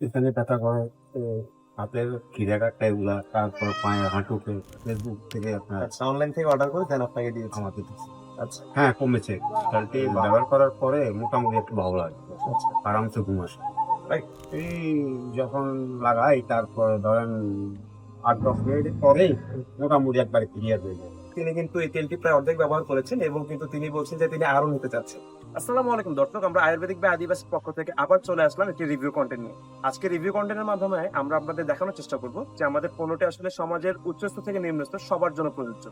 এখানে ব্যথা করে হাতের খিদে কাটটা এগুলা তারপর পায়ে হাঁটুতে ফেসবুক থেকে আপনার আচ্ছা অনলাইন থেকে অর্ডার করে দেন আপনাকে দিয়ে আমাকে দিচ্ছে। আচ্ছা। হ্যাঁ কমেছে। চালটি ব্যবহার করার পরে মোটামুটি একটু ভালো লাগে। আচ্ছা। আরামসে ঘুম আসে. এই যখন লাগাই তারপর ধরেন আট দশ মিনিট পরেই মোটামুটি একবারে ক্লিয়ার হয়ে যায়। তিনি কিন্তু এই তেলটি প্রায় অর্ধেক ব্যবহার করেছেন এবং কিন্তু তিনি বলছেন যে তিনি আরও নিতে চাচ্ছেন। আসসালামু আলাইকুম, দর্শক, আমরা আয়ুর্বেদিক বা আদিবাসী পক্ষ থেকে আবার চলে আসলাম একটি রিভিউ কন্টেন্ট নিয়ে। আজকে রিভিউ কন্টেন্টের মাধ্যমে আমরা আপনাদের দেখানোর চেষ্টা করব যে আমাদের পণ্যটি আসলে সমাজের উচ্চস্থ থেকে নিম্নস্থ সবার জন্য প্রযোজ্য।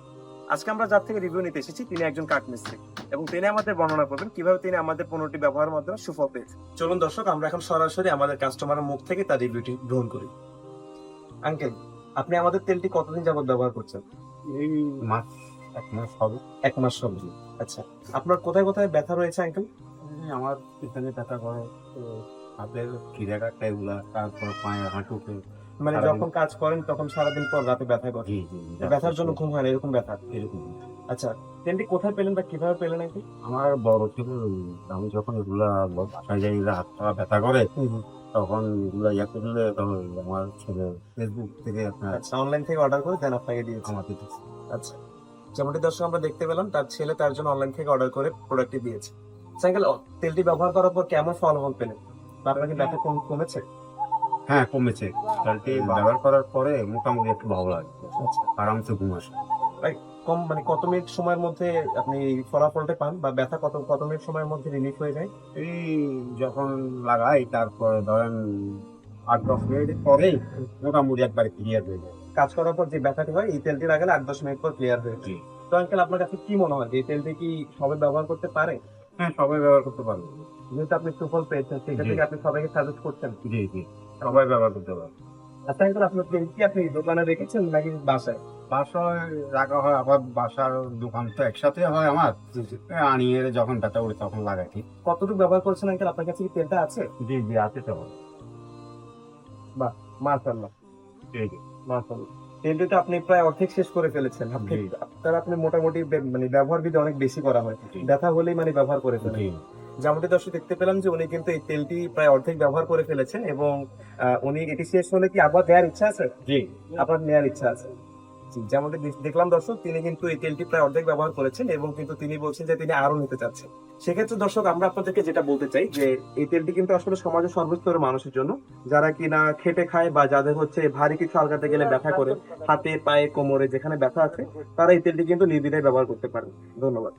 আজকে আমরা যার থেকে রিভিউ নিতে এসেছি, তিনি একজন কাঠমিস্ত্রি এবং তিনি আমাদের বর্ণনা করবেন কীভাবে তিনি আমাদের পণ্যটি ব্যবহারের মাধ্যমে সুফল পেয়েছেন। চলুন দর্শক, আমরা এখন সরাসরি আমাদের কাস্টমারের মুখ থেকে তার রিভিউটি গ্রহণ করি। আঙ্কেল আপনি আমাদের তেলটি কতদিন যাবত ব্যবহার করছেন? এই মাস এক মাস হবে। এক মাস সবজি আচ্ছা আপনার কোথায় কোথায় ব্যথা রয়েছে আঙ্কেল? আমার পিছনে ব্যথা করে হাতের খিদে কাটটা এগুলা তারপর পায়ে হাঁটুতে মানে যখন কাজ করেন তখন সারাদিন পর রাতে ব্যথা করে? জি জি ব্যথার জন্য ঘুম হয় না এরকম ব্যথা? এরকম আচ্ছা তেলটি কোথায় পেলেন বা কীভাবে পেলেন আঙ্কেল? আমার বড় ছিল আমি যখন এগুলা বাসায় যাই হাত পা ব্যথা করে তখন এগুলা ইয়া করলে তখন আমার ছেলে ফেসবুক থেকে আপনার আচ্ছা অনলাইন থেকে অর্ডার করে দেন আপনাকে দিয়েছি আমাকে দিচ্ছে। আচ্ছা যেমনটি দর্শক আমরা দেখতে পেলাম তার ছেলে তার জন্য অনলাইন থেকে অর্ডার করে প্রোডাক্টটি দিয়েছে। সাইকেল তেলটি ব্যবহার করার পর কেমন ফলাফল পেলেন? বা আপনার কি ব্যথা কম কমেছে? হ্যাঁ কমেছে। তেলটি ব্যবহার করার পরে মোটামুটি একটু ভালো লাগে আচ্ছা। আরামসে ঘুম আসে কম মানে কত মিনিট সময়ের মধ্যে আপনি ফলাফলটা পান বা ব্যথা কত কত মিনিট সময়ের মধ্যে রিলিফ হয়ে যায়? এই যখন লাগাই তারপরে ধরেন আট দশ মিনিট পরেই মোটামুটি একবারে ক্লিয়ার হয়ে যায়। কাজ করার পর যে ব্যথাটি হয় এই তেলটি লাগালে আট দশ মিনিট পর ক্লিয়ার হয়ে যায়। তো আঙ্কেল আপনার কাছে কি মনে হয় যে এই তেলটি কি সবাই ব্যবহার করতে পারে? হ্যাঁ সবাই ব্যবহার করতে পারবে যেহেতু আপনি সুফল পেয়েছেন সেক্ষেত্রে থেকে আপনি সবাইকে সাজেস্ট করছেন? জি জি। সবাই ব্যবহার করতে পারবে আচ্ছা আপনার কি আপনি দোকানে রেখেছেন নাকি বাসায়? বাসায় রাখা হয় আবার বাসার দোকান তো একসাথে হয় আমার। আনিয়ে যখন ব্যথা উঠে তখন লাগাই ঠিক। কতটুকু ব্যবহার করছেন আঙ্কেল? আপনার কাছে কি তেলটা আছে? জি জি আছে তো। মার্শাল্লাহ জি জি। মার্শাল্লাহ তেলটি তো আপনি প্রায় অর্ধেক শেষ করে ফেলেছেন। আপনি। আপনার আপনি মোটামুটি মানে ব্যবহার বিধি অনেক বেশি করা হয়। ব্যথা হলেই মানে ব্যবহার করে ফেলেন। যেমনটি দর্শক দেখতে পেলাম যে উনি কিন্তু এই তেলটি প্রায় অর্ধেক ব্যবহার করে ফেলেছেন এবং উনি এটি শেষ হলে কি আবার দেওয়ার ইচ্ছা আছে? জি। আপনার নেওয়ার ইচ্ছা আছে। যেমনটি দেখ- দেখলাম দর্শক তিনি কিন্তু এই তেলটি প্রায় অর্ধেক ব্যবহার করেছেন এবং কিন্তু তিনি বলছেন যে তিনি আরও নিতে চাচ্ছেন। সেক্ষেত্রে দর্শক আমরা আপনাদেরকে যেটা বলতে চাই যে এই তেলটি কিন্তু আসলে সমাজের সর্বস্তরের মানুষের জন্য। যারা কিনা খেটে খায় বা যাদের হচ্ছে ভারী কিছু আলগাতে গেলে ব্যথা করে হাতে পায়ে কোমরে যেখানে ব্যথা আছে তারা এই তেলটি কিন্তু নির্দ্বিধায় ব্যবহার করতে পারেন। ধন্যবাদ।